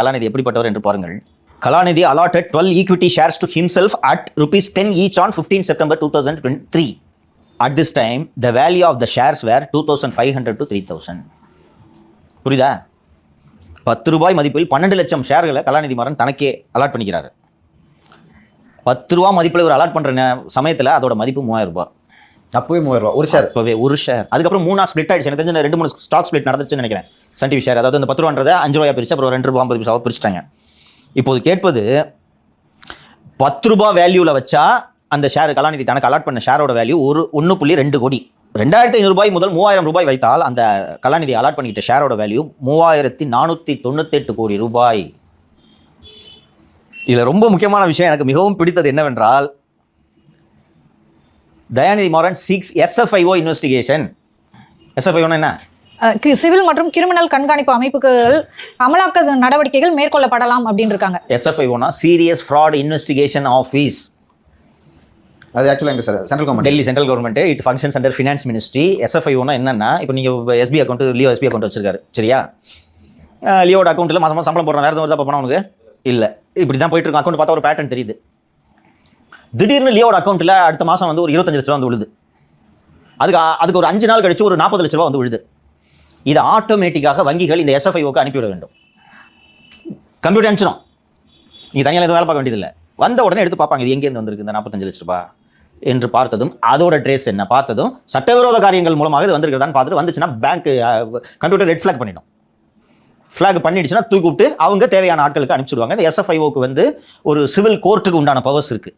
கலாநிதி எப்படிப்பட்டவர் என்று பாருங்கள். Kalanithi allotted twelve equity shares to himself at rupees ten each on fifteen September two thousand three at this time the value of the shares were two thousand five hundred to three thousand புரியுதா? பத்து ரூபாய் மதிப்பில் பன்னெண்டு லட்சம் ஷேர்களை கலாநிதி மாறன் தனக்கே allot பண்ணிக்கிறாரு. பத்து ரூபா மதிப்பில் ஒரு அலாட் பண்ணுற சமயத்தில் அதோட மதிப்பு மூவாயிரம் ரூபாய். அப்பவே மூவாயிரம் ரூபா ஒரு ஷேர் இப்போவே ஒரு ஷேர் அதுக்கப்புறம் மூணா ஸ்ப்ளிட் ஆயிடுச்சு. எனக்கு தெரிஞ்ச ரெண்டு மூணு ஸ்டாக் ஸ்ப்ளிட் நடந்துச்சுன்னு நினைக்கிறேன். சன் டிவி ஷேர் அதாவது அந்த பத்து ரூபான்றதை அஞ்சு ரூபாய் பிரிச்சு அப்புறம் ரெண்டு ரூபா ஐம்பது பைசாவை பிரிச்சுட்டாங்க. இப்போது கேட்பது பத்து ரூபா வேல்யூவில் வச்சா அந்த ஷேர் கலாநிதி தனக்கு அலாட் பண்ண ஷேரோட வேல்யூ ஒரு ஒன்று புள்ளி ரெண்டு கோடி. ரெண்டாயிரத்தி ஐநூறுபாய் முதல் மூவாயிரம் ரூபாய் வைத்தால் அந்த கலாநிதி அலாட் பண்ணிக்கிட்ட ஷேரோட வேல்யூ மூவாயிரத்தி நானூற்றி தொண்ணூத்தெட்டு கோடி ரூபாய். இதில் ரொம்ப முக்கியமான விஷயம் எனக்கு மிகவும் பிடித்தது என்னவென்றால் Dayanidhi Maran six SFIO investigation எஸ்எஃப்ஐஓன்னா என்ன? சிவில் மற்றும் கிரிமினல் கண்காணிப்பு அமைப்புகள் அமலாக்க நடவடிக்கைகள் மேற்கொள்ளப்படலாம் அப்படின்னு இருக்காங்க எஸ்எஃப்ஐஓனா சீரியஸ் ஃப்ராட் இன்வெஸ்டிகேஷன் ஆஃபீஸ் அது ஆக்சுவலாக எங்க sir? Central government Delhi central government it functions under finance ministry எஸ்எஃப்ஐஓனா என்னன்னா இப்போ நீங்கள் SB account Leo SB account வச்சிருக்காரு. சரியா? லியோட அக்கௌண்ட்டில் மாதம் மாதம் சம்பளம் போடுறோம் வேறு எதுவும் வருதா பார்ப்போம் உனக்கு இல்லை. இப்படி தான் போயிட்டு இருக்கும் அக்கௌண்ட் பார்த்தா ஒரு பேட்டர்ன் தெரியுது. திடீர்னு லியோட அக்கௌண்ட்டில் அடுத்த மாதம் வந்து ஒரு இருபத்தஞ்சு லட்ச ரூபா வந்து விழுது. அதுக்கு அதுக்கு ஒரு அஞ்சு நாள் கழிச்சு ஒரு நாற்பது லட்ச ரூபா வந்து விழுது. இதை ஆட்டோமேட்டிக்காக வங்கிகள் இந்த எஸ்எஃப்ஐஓக்கு அனுப்பிவிட வேண்டும். கம்ப்யூட்டர் அனுப்பிச்சிடும் நீங்கள் தனியாக எதுவும் வேலை பார்க்க வேண்டியதில்லை. வந்த உடனே எடுத்து பார்ப்பாங்க இது எங்கேருந்து வந்திருக்கு இந்த நாற்பத்தஞ்சு லட்ச ரூபா என்று பார்த்ததும் அதோட ட்ரேஸ் என்ன பார்த்ததும் சட்டவிரோத காரியங்கள் மூலமாக இது வந்திருக்கிறதான்னு பார்த்துட்டு வந்துச்சுன்னா பேங்க் கம்ப்யூட்டர் ரெட் ஃப்ளாக் பண்ணிடும். ஃப்ளாக் பண்ணிடுச்சுன்னா தூக்கி விட்டு அவங்க தேவையான ஆட்களுக்கு அனுப்பிச்சிடுவாங்க இந்த எஸ்எஃப்ஐஓக்கு வந்து ஒரு சிவில் கோர்ட்டுக்கு உண்டான பவர்ஸ் இருக்குது